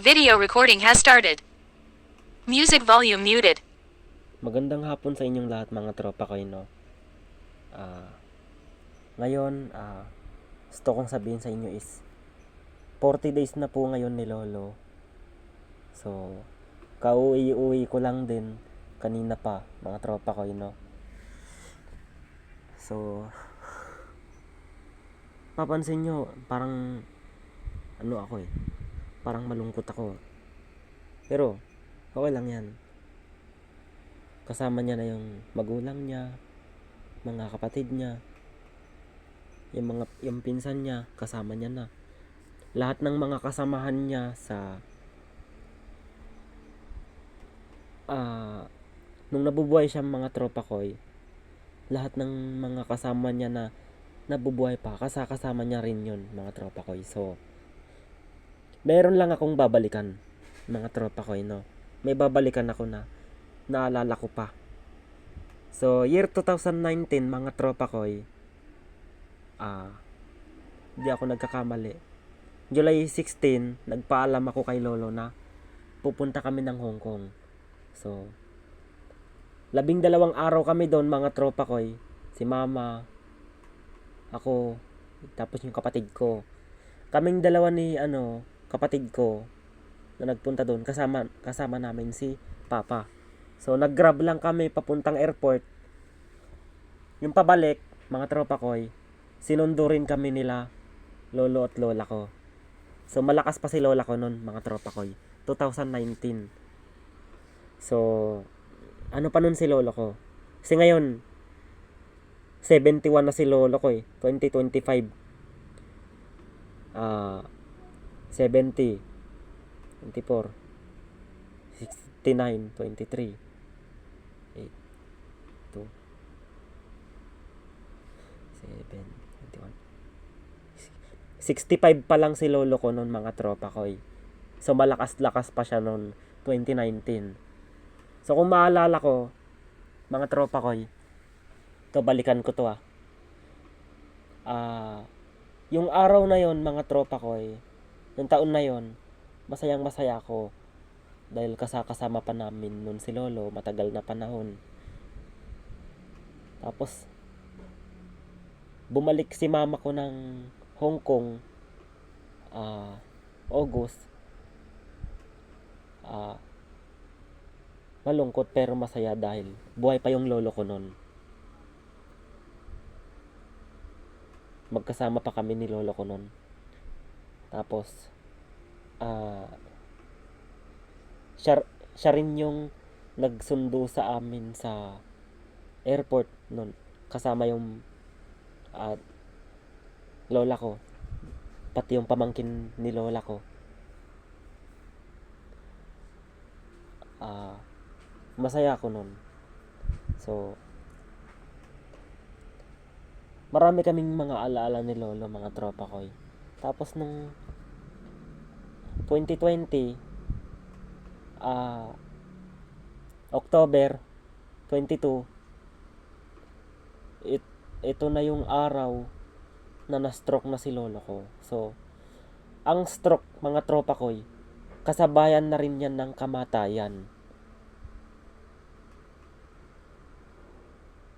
Video recording has started. Music volume muted. Magandang hapon sa inyong lahat mga tropa ko, no? Ah, ngayon, ah, gusto kong sabihin sa inyo is 40 days na po ngayon ni Lolo. So, kauwi-uwi ko lang din kanina pa, mga tropa ko, no? So, papansin nyo, parang ano ako eh, parang malungkot ako. Pero, okay lang yan kasama niya na yung magulang niya, mga kapatid niya, yung mga yung pinsan niya, kasama niya na. Lahat ng mga kasamahan niya sa ah nung nabubuhay siya mga tropa ko, eh, lahat ng mga kasama niya na nabubuhay pa, kasa kasama niya rin yun, mga tropa ko. eh. So, meron lang akong babalikan, mga tropa ko, eh, no? May babalikan ako na naalala ko pa. So, year 2019, mga tropa ko, eh, ah, hindi ako nagkakamali. July 16, nagpaalam ako kay Lolo na pupunta kami ng Hong Kong. So, labing dalawang araw kami doon, mga tropa ko, eh. Si mama, ako, tapos yung kapatid ko. Kaming dalawa ni, ano, kapatid ko, na nagpunta doon, kasama, kasama namin si Papa. So, nag-grab lang kami papuntang airport. Yung pabalik, mga tropa ko, sinundo rin kami nila, lolo at lola ko. So, malakas pa si lola ko nun, mga tropa ko. eh. 2019. So, ano pa nun si lolo ko? Kasi ngayon, 71 na si lolo ko eh. 2025. Ah, 70. 24. 69, 23. 8, 2, 7, 21. 65 pa lang si lolo ko noon mga tropa ko eh. So malakas-lakas pa siya noon 2019. So kung maalala ko, mga tropa ko eh, to balikan ko to ah. Ah, yung araw na yon mga tropa ko eh, yung taon na yon, masayang masaya ako dahil kasakasama pa namin nun si Lolo, matagal na panahon. Tapos, bumalik si mama ko ng Hong Kong, ah, August. Ah, malungkot pero masaya dahil buhay pa yung lolo ko nun. Magkasama pa kami ni lolo ko nun. Tapos, ah, siya, siya rin yung nagsundo sa amin sa airport nun. Kasama yung at lola ko. Pati yung pamangkin ni lola ko. Ah, masaya ako nun. So, marami kaming mga alaala ni lolo, mga tropa ko. eh. Tapos nung 2020, ah October 22 it, ito na yung araw na na-stroke na si lolo ko. So, ang stroke, mga tropa ko, kasabayan na rin yan ng kamatayan.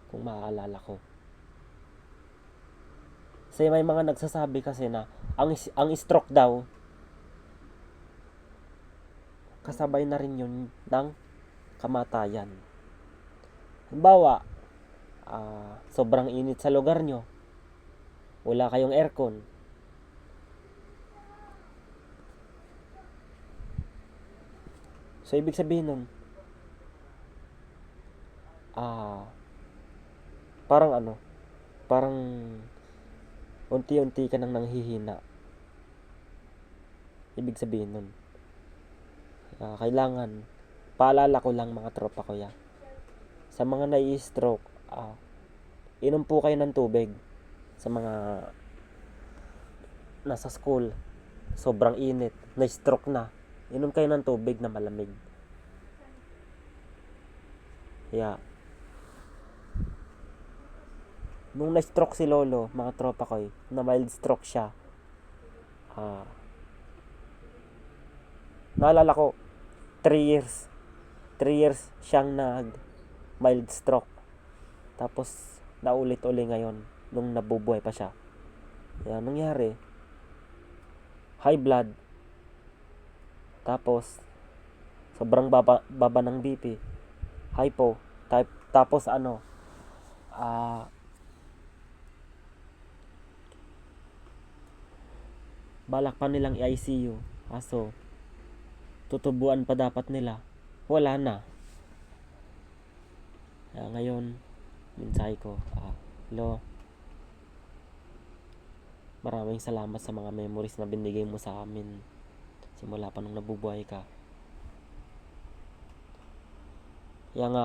Kung maaalala ko. Kasi may mga nagsasabi kasi na ang, ang stroke daw kasabay na rin yun ng kamatayan. Halimbawa, ah, sobrang init sa lugar nyo, wala kayong aircon, So, ibig sabihin nun, ah, parang ano, parang unti-unti ka nang nanghihina. Ibig sabihin nun, Ah, kailangan paalala ko lang mga tropa ko ya. Sa mga nai-stroke, ah, inom po kayo ng tubig. Sa mga nasa school, sobrang init, na-stroke na. Inom kayo ng tubig na malamig. Yeah. Nung na-stroke si Lolo, mga tropa ko, eh, na mild stroke siya, ah, naalala ko, 3 years. 3 years siyang nag mild stroke. Tapos, naulit-uli ngayon nung nabubuhay pa siya. Yan, nangyari. High blood. Tapos, sobrang baba, baba ng BP. Hypo. Type, tapos ano, ah, balak pa nilang i-ICU. Kaso, tutubuan pa dapat nila. Wala na. Kaya ngayon, minsay ko, ah, lo, maraming salamat sa mga memories na binigay mo sa amin simula pa nung nabubuhay ka. Kaya nga,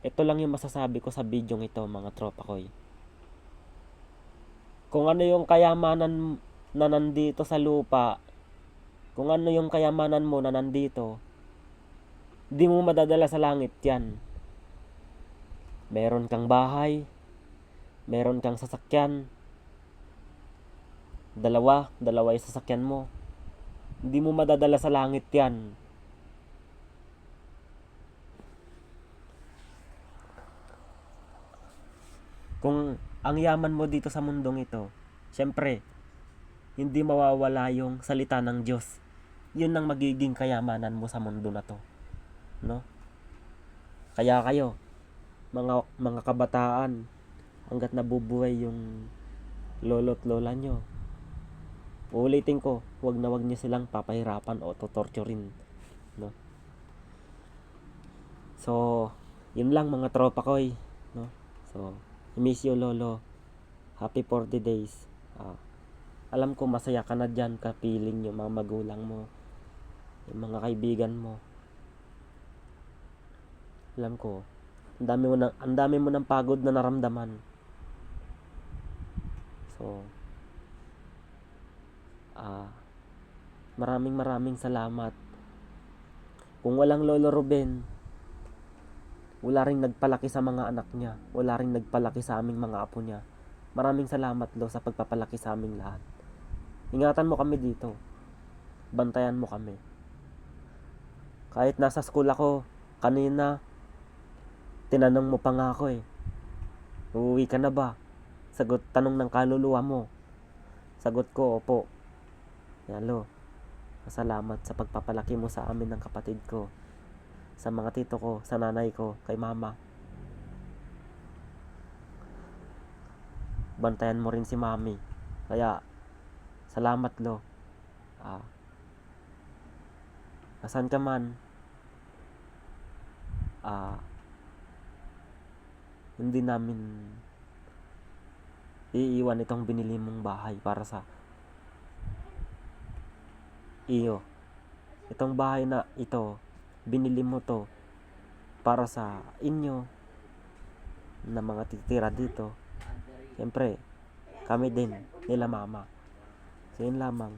ito lang yung masasabi ko sa video ito mga tropa ko. Kung ano yung kayamanan na nandito sa lupa, kung ano yung kayamanan mo na nandito, di mo madadala sa langit yan. Meron kang bahay, meron kang sasakyan, dalawa, dalawa yung sasakyan mo. Hindi mo madadala sa langit yan. Kung ang yaman mo dito sa mundong ito, syempre, hindi mawawala yung salita ng Diyos. Yun ang magiging kayamanan mo sa mundo na to. No? Kaya kayo, mga mga kabataan, hanggat nabubuhay yung lolo't lola nyo, uulitin ko, wag na wag nyo silang papahirapan o totorturin. No? So, yun lang mga tropa ko eh. No? So, I miss you lolo. Happy 40 days. Ah, alam ko masaya ka na dyan kapiling yung mga magulang mo. Yung mga kaibigan mo. Alam ko, ang dami mo na, ang dami mo ng pagod na naramdaman. So, ah, maraming maraming salamat. Kung walang Lolo Ruben, wala ring nagpalaki sa mga anak niya. Wala ring nagpalaki sa aming mga apo niya. Maraming salamat, Lo, sa pagpapalaki sa aming lahat. Ingatan mo kami dito. Bantayan mo kami. Kahit nasa school ako, kanina, tinanong mo pa nga ako eh. Uuwi ka na ba? Sagot tanong ng kaluluwa mo. Sagot ko, opo. Yan, Lo. Salamat sa pagpapalaki mo sa amin ng kapatid ko sa mga tito ko, sa nanay ko, kay mama. Bantayan mo rin si mami. Kaya, salamat lo. Ah, asan ka man, ah, hindi namin iiwan itong binili mong bahay para sa iyo. Itong bahay na ito, binili mo to para sa inyo na mga titira dito. Siyempre, kami din, nila mama. So, yun lamang.